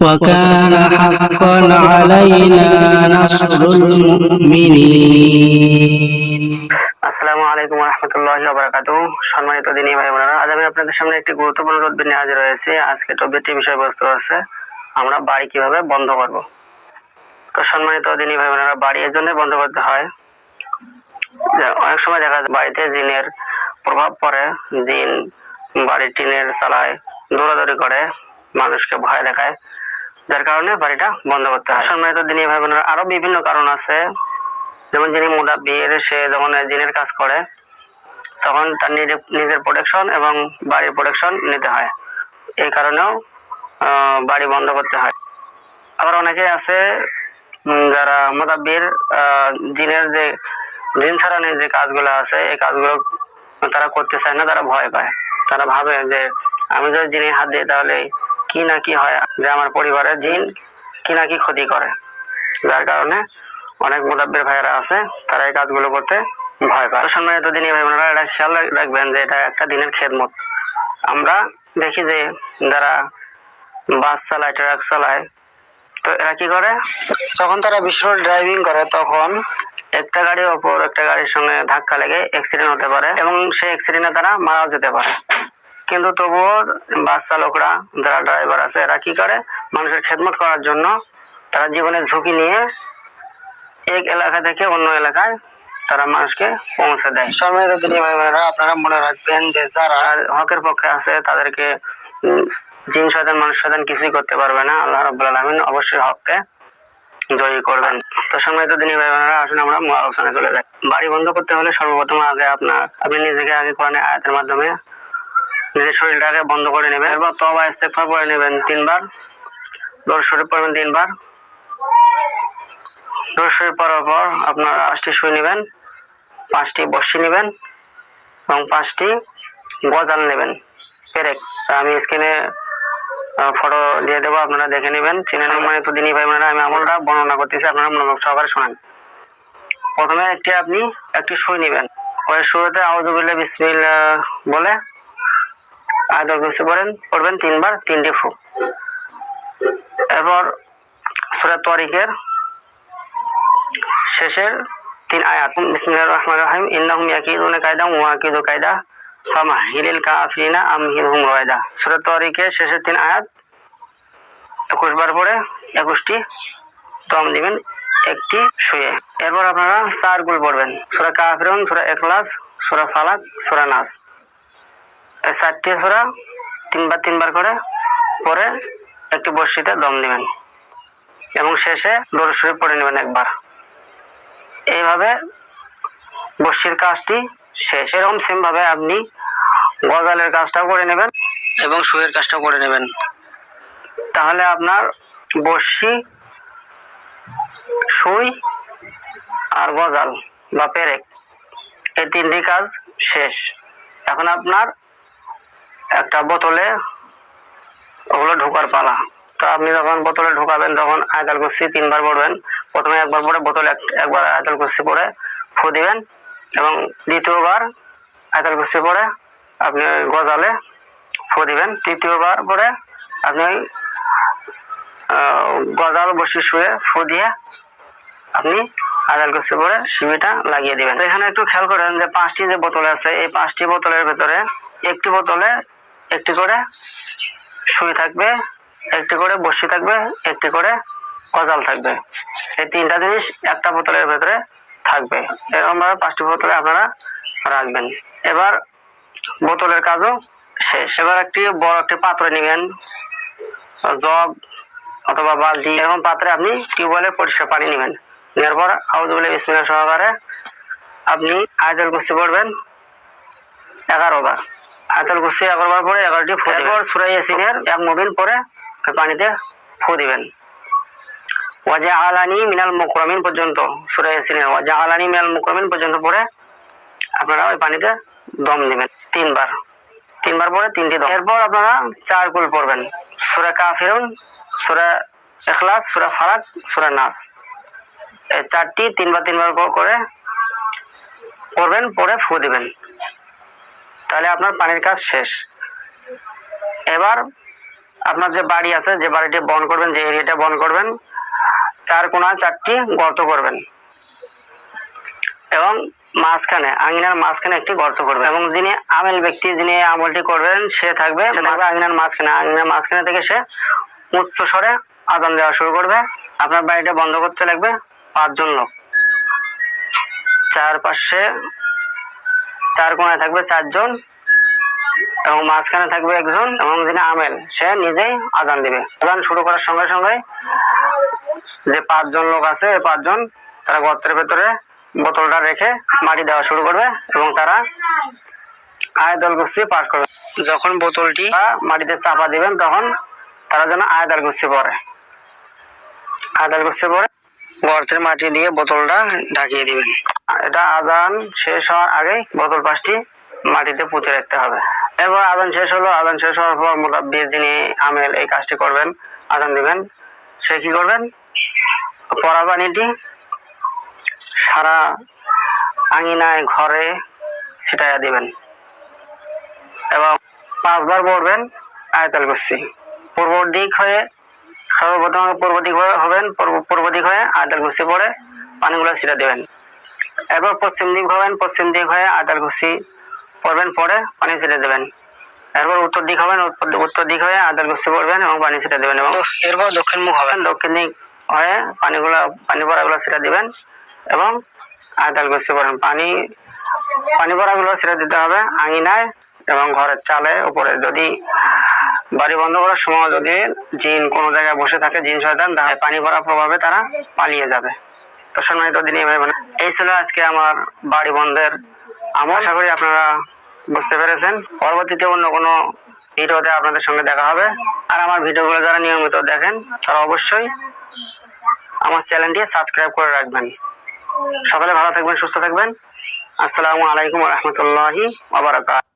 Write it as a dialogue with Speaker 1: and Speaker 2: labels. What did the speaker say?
Speaker 1: وكان حقا علينا نصر المؤمنين
Speaker 2: আসসালামু আলাইকুম রহমতুল্লাহ বারাকাত সম্মানিত দিনী ভাই বোনেরা আজ আমি আপনাদের সামনে একটি গুরুত্বপূর্ণ তদবির নিয়ে হাজির হয়েছি আজকে টপিকটি বিষয়বস্তু আছে আমরা বাড়ি কিভাবে বন্ধ করব তো সম্মানিত দিনী ভাই বোনেরা বাড়ি এর জন্য বন্ধ করতে হয় যে অনেক সময় দেখা যায় বাড়িতে জিনের প্রভাব পড়ে জিন বাড়ির টিনের চালায় দৌড়াদৌড়ি করে মানুষকে ভয় দেখায় যার কারণে বাড়িটা বন্ধ করতে হয়। সম্মানিত দিনী ভাই বোনেরা আরও বিভিন্ন কারণ আছে। যেমন যিনি মোটা বিয়ের, সে যখন জিনের কাজ করে, তখন তার নিজে- নিজের প্রোটেকশন এবং বাড়ির প্রোটেকশন নিতে হয়। এই কারণেও বাড়ি বন্ধ করতে হয়। আবার অনেকে আছে যারা মোদাব্বির জিনের যে, জিন ছাড়ানোর যে কাজগুলো আছে, এই কাজগুলো তারা করতে চায় না, তারা ভয় পায়। তারা ভাবে যে, আমি যদি জিনে হাত দিই, তাহলে কি না কি হয় যে আমার পরিবারের জিন কি না কি ক্ষতি করে। যার কারণে অনেক মোদাব্বের ভাইয়েরা আছে, তারা এই কাজগুলো করতে ভয় পায়। সম্মানিত দিনই ভাই বোনেরা, এটা খেয়াল রাখবেন যে এটা একটা দিনের খেদমত। আমরা দেখি যে যারা বাস চালায়, ট্রাক চালায়, তো এরা কি করে? যখন তারা বিশ্ব ড্রাইভিং করে, তখন একটা গাড়ির ওপর একটা গাড়ির সঙ্গে ধাক্কা লেগে অ্যাক্সিডেন্ট হতে পারে এবং সেই অ্যাক্সিডেন্টে তারা মারাও যেতে পারে। কিন্তু তবুও বাস চালকরা যারা ড্রাইভার আছে এরা কি করে? মানুষের খেদমত করার জন্য তারা জীবনের ঝুঁকি নিয়ে এক এলাকা থেকে অন্য এলাকায় তারা মানুষকে পৌঁছে দেয়। সম্মানিত দিনী ভাই বোনেরা আপনারা মনে রাখবেন যে যারা হকের পক্ষে আছে তাদেরকে জিন শয়তান মানুষ শয়তান কিছুই করতে পারবে না। আল্লাহ রাব্বুল আলামিন অবশ্যই হককে জয়ী করবেন। তো সম্মানিত দিনী ভাই বোনেরা আসুন আমরা মূল আলোচনায় চলে যাই। বাড়ি বন্ধ করতে হলে সর্বপ্রথম আগে আপনার আপনি নিজেকে আগে কোরআনে আয়াতের মাধ্যমে নিজের শরীরটাকে বন্ধ করে নেবেন। এরপর তবা ইস্তেগফার পড়ে নেবেন তিনবার। দৌড় শরীফ পড়বেন তিনবার। দৌড় শরীফ পড়ার পর আপনার পাঁচটি শুয়ে নেবেন, পাঁচটি বসি নেবেন এবং পাঁচটি গজাল নেবেন। পেরেক আমি স্ক্রিনে ফটো দিয়ে দেবো, আপনারা দেখে নেবেন। চিনে নেবেন মানে তো দিনই ভাই বোনেরা আমি আমলটা বর্ণনা করতেছি, আপনারা মনোযোগ সহকারে শোনেন। প্রথমে একটি আপনি একটি সুই নেবেন। ওই শুরুতে আউজুবিল্লাহ বিসমিল্লাহ বলে আয়দল কুসি পড়েন পড়বেন তিনবার, তিনটি ফু। এরপর সুরা তরিকের শেষের তিন আয়াত। বিসমিল্লাহির রহমানির রহিম। ইন্নাহুম ইয়াকিদুনা কায়দা ওয়া আকিদু কায়দা ফামাহিলিল কাফিরিনা আমহিলহুম রয়দা সূরা তারিকের শেষের তিন আয়াত। 21 বার পরে 21টি দম দিবেন, একটি শুয়ে। এরপর আপনারা চার গুল পড়বেন। সূরা কাফিরুন, সূরা ইখলাস, সূরা ফালাক, সূরা নাস। চারটি সূরা তিনবার তিনবার করে পরে একটি বর্ষিতে দম নেবেন। এবং শেষে দরুদ শরীফ পড়ে নেবেন একবার। এইভাবে বসির কাজটি শেষ। এরকম সেম ভাবে আপনি গজালের কাজটাও করে নেবেন এবং সুয়ের কাজটাও করে নেবেন। তাহলে আপনার বসি সুই আর গজাল বা পেরেক, এই তিনটি কাজ শেষ। এখন আপনার একটা বোতলে ওগুলো ঢোকার পালা। তো আপনি যখন বোতলে ঢোকাবেন, তখন আয়তাল কুস্তি তিনবার পড়বেন। প্রথমে একবার পরে বোতলে একবার আয়তাল কুস্তি পরে ফু দিবেন এবং দ্বিতীয়বার আয়তাল কুস্তি পরে আপনি গজালে ফু দিবেন। তৃতীয়বার পরে আপনি গজাল বসে শুয়ে ফু দিয়ে আপনি আদাল কুস্তি পরে শিবিটা লাগিয়ে দিবেন। তো এখানে একটু খেয়াল করেন যে পাঁচটি যে বোতল আছে, এই পাঁচটি বোতলের ভেতরে একটি বোতলে একটি করে সুই থাকবে, একটি করে বসি থাকবে, একটি করে গজাল থাকবে। এই তিনটা জিনিস একটা বোতলের ভেতরে থাকবে। এরকম ভাবে পাঁচটি বোতলে আপনারা রাখবেন। এবার বোতলের কাজও শেষ। এবার একটি বড় একটি পাত্র নেবেন। জগ অথবা বালতি, এরকম পাত্রে আপনি টিউবওয়েলের পরিষ্কার পানি নেবেন। নেওয়ার পর আউজুবিল্লাহ বিসমিল্লাহ সহকারে আপনি আয়তল কুস্তি পড়বেন এগারো বার। আয়তল কুস্তি এগারো বার পরে এগারোটি ফু এরপর সুরাই ইয়াসিনের এক মুবিন পরে ওই পানিতে ফু দিবেন। ওয়াজা আলানি মিনাল মুকরমিন পর্যন্ত সুরাই ইয়াসিনের ওয়াজা আলানি মিনাল মুকরমিন পর্যন্ত পরে আপনারা ওই পানিতে দম দিবেন তিনবার। তিনবার পরে তিনটি দম। এরপর আপনারা চার কুল পড়বেন সুরা কাফিরুন সুরা এখলাস সুরা ফারাক সুরা নাস। চারটি তিনবার তিনবার করে পড়বেন পরে ফু দিবেন। তাহলে আপনার পানির কাজ শেষ। এবার আপনার যে বাড়ি আছে যে বাড়িটি বন করবেন যে এরিয়াটা বন করবেন চার কোণা চারটি গর্ত করবেন। এবং মাঝখানে আঙিনার মাঝখানে একটি গর্ত করবেন। এবং যিনি আমেল ব্যক্তি যিনি আমলটি করবেন সে থাকবে সে থাকবে আঙিনার মাঝখানে। আঙিনার মাঝখানে থেকে সে উচ্চ স্বরে আজান দেওয়া শুরু করবে। আপনার বাড়িটা বন্ধ করতে লাগবে পাঁচজন লোক। চারপাশে চার কোণায় থাকবে চারজন এবং মাঝখানে থাকবে একজন এবং যিনি আমেল, সে নিজেই আজান দিবে। আজান শুরু করার সঙ্গে সঙ্গে যে পাঁচজন লোক আছে, এই পাঁচজন তারা গর্তের ভেতরে বোতলটা রেখে মাটি দেওয়া শুরু করবে এবং তারা আয়দল গুছিয়ে পাঠ করবে। যখন বোতলটি মাটিতে চাপা দিবেন, তখন তারা যেন আয়দাল গুছিয়ে পড়ে। আয়দাল গুছিয়ে পড়ে গর্তের মাটি দিয়ে বোতলটা ঢাকিয়ে দিবেন। এটা আদান শেষ হওয়ার আগেই বোতল পাঁচটি মাটিতে পুঁতে রাখতে হবে। এরপর আদান শেষ হলো আদান শেষ হওয়ার পর মোতাব্বির যিনি আমেল এই কাজটি করবেন আদান দিবেন, সে কি করবেন? পরা পানিটি সারা আঙিনায় ঘরে ছিটাইয়া দিবেন। এবং পাঁচবার পড়বেন আয়তাল কুসি পূর্ব দিক হয়ে সর্বপ্রথম পূর্ব দিক হবেন, পূর্ব- দিক হয়ে আয়তাল কুসি পড়ে পানিগুলো ছিটা দেবেন। এরপর পশ্চিম দিক হবেন, পশ্চিম দিক হয়ে আয়তাল কুসি পড়বেন পরে পানি ছিটে দেবেন। এরপর উত্তর দিক হবেন, উত্তর- দিক হয়ে আয়তাল কুসি পড়বেন এবং পানি ছিটে দেবেন এবং এরপর দক্ষিণ মুখ হবেন। দক্ষিণ দিক হয়ে পানিগুলো, পানি পড়াগুলো ছিটা দিবেন এবং আয়তাল কুসি পড়বেন পানি পানি পড়াগুলো ছেড়ে দিতে হবে আঙিনায় এবং ঘরের চালে উপরে। যদি বাড়ি বন্ধ করার সময় যদি জিন কোনো জায়গায় বসে থাকে, জিন শয়তান, তাহলে পানি পড়ার প্রভাবে তারা পালিয়ে যাবে। তো সম্মানিত দিনই ভাই এই ছিল আজকে আমার বাড়ি বন্ধের আমি আশা করি আপনারা বুঝতে পেরেছেন। পরবর্তীতে অন্য কোনো ভিডিওতে আপনাদের সঙ্গে দেখা হবে। আর আমার ভিডিওগুলো যারা নিয়মিত দেখেন, তারা অবশ্যই আমার চ্যানেলটি সাবস্ক্রাইব করে রাখবেন। সকলে ভালো থাকবেন, সুস্থ থাকবেন। আসসালামু আলাইকুম রহমতুল্লাহি ওবরাকাত